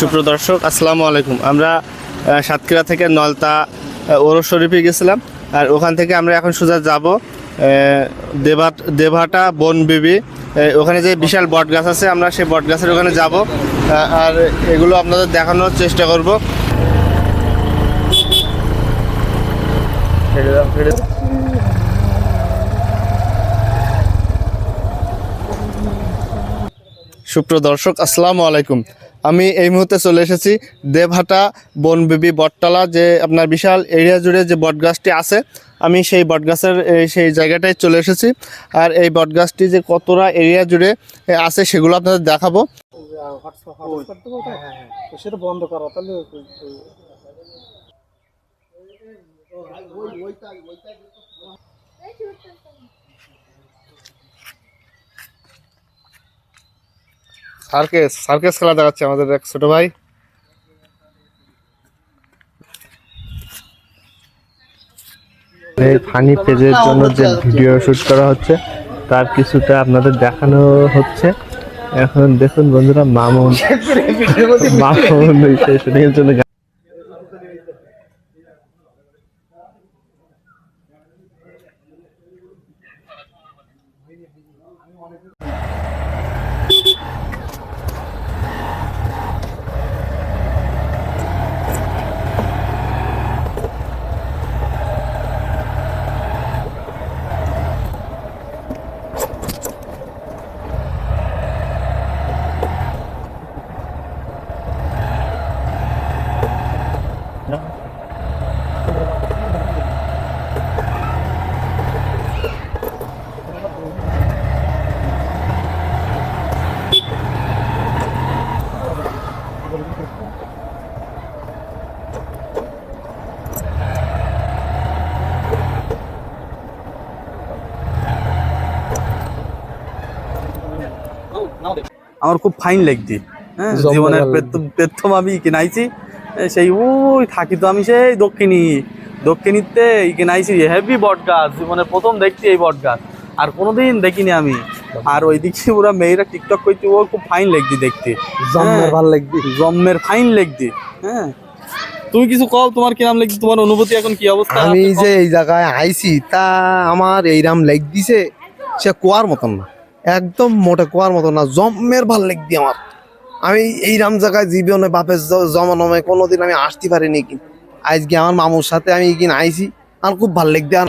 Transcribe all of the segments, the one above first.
সুপ্রদর্শক আসসালামু আলাইকুম। আমরা সাতক্ষীরা থেকে নলতা ওরস শরীফে গেছিলাম। আর ওখান থেকে আমরা এখন সোজা যাব দেভাট, দেভাটা বনবিবি ওখানে যে বিশাল বট গাছ আছে, আমরা সেই বট গাছের ওখানে যাব। আর এগুলো আপনাদের দেখানোর চেষ্টা করব। দাও। সুপ্রদর্শক আসসালামু আলাইকুম আমি এই মুহূর্তে চলে এসেছি দেবহাটা বনবিবি বটতলা, যে আপনার বিশাল এরিয়া জুড়ে যে বটগাছটি আছে, আমি সেই বটগাছের সেই জায়গাটায় চলে এসেছি আর এই বটগাছটি যে কতটা এরিয়া জুড়ে আছে সেগুলো আপনাদের দেখাবো সেটা বন্ধ তাহলে সার্কেস সার্কেস খেলা দেখাচ্ছে আমাদের এক ছোট ভাই। এই ফানি পেজের জন্য যে ভিডিও শুট করা হচ্ছে তার কিছুটা আপনাদের দেখানো হচ্ছে। এখন দেখুন বন্ধুরা মামুন। মামুন শুটিংয়ের জন্য আমার খুব ফাইন লাগছে। হ্যাঁ জীবনের প্রথম- আমি কিনাইছি সেই ওই থাকি তো আমি সেই দক্ষিণী দক্ষিণীতে কিনাইছি হেভি বট গাছ জীবনের প্রথম দেখছি এই বট গাছ। আর কোনোদিন দেখিনি আমি। আর ওই দিকে পুরো মেয়েরা টিকটক করছে ও খুব ফাইন লাগছে দেখতে। জন্মের হ্যাঁ, ভালো লাগবে জম্মের ফাইন লাগছে। হ্যাঁ তুমি কিছু কও তোমার কিরাম লাগছে তোমার অনুভূতি এখন কি অবস্থা? আমি যে এই জায়গায় আইছি তা আমার এইরাম লেগ দিছে সে কুয়ার মতন না। একদম মোটে কোয়ার মতো না, জমের ভালো লাগবি আমার। আমি এই রাম জায়গায় জীবনে বাপের জমানমে কোনোদিন আমি আসতে পারিনি কি আজকে আমার মামুর সাথে আমি কিন আইছি, আর খুব ভালো লাগবে আর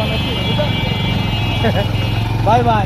বাই বাই।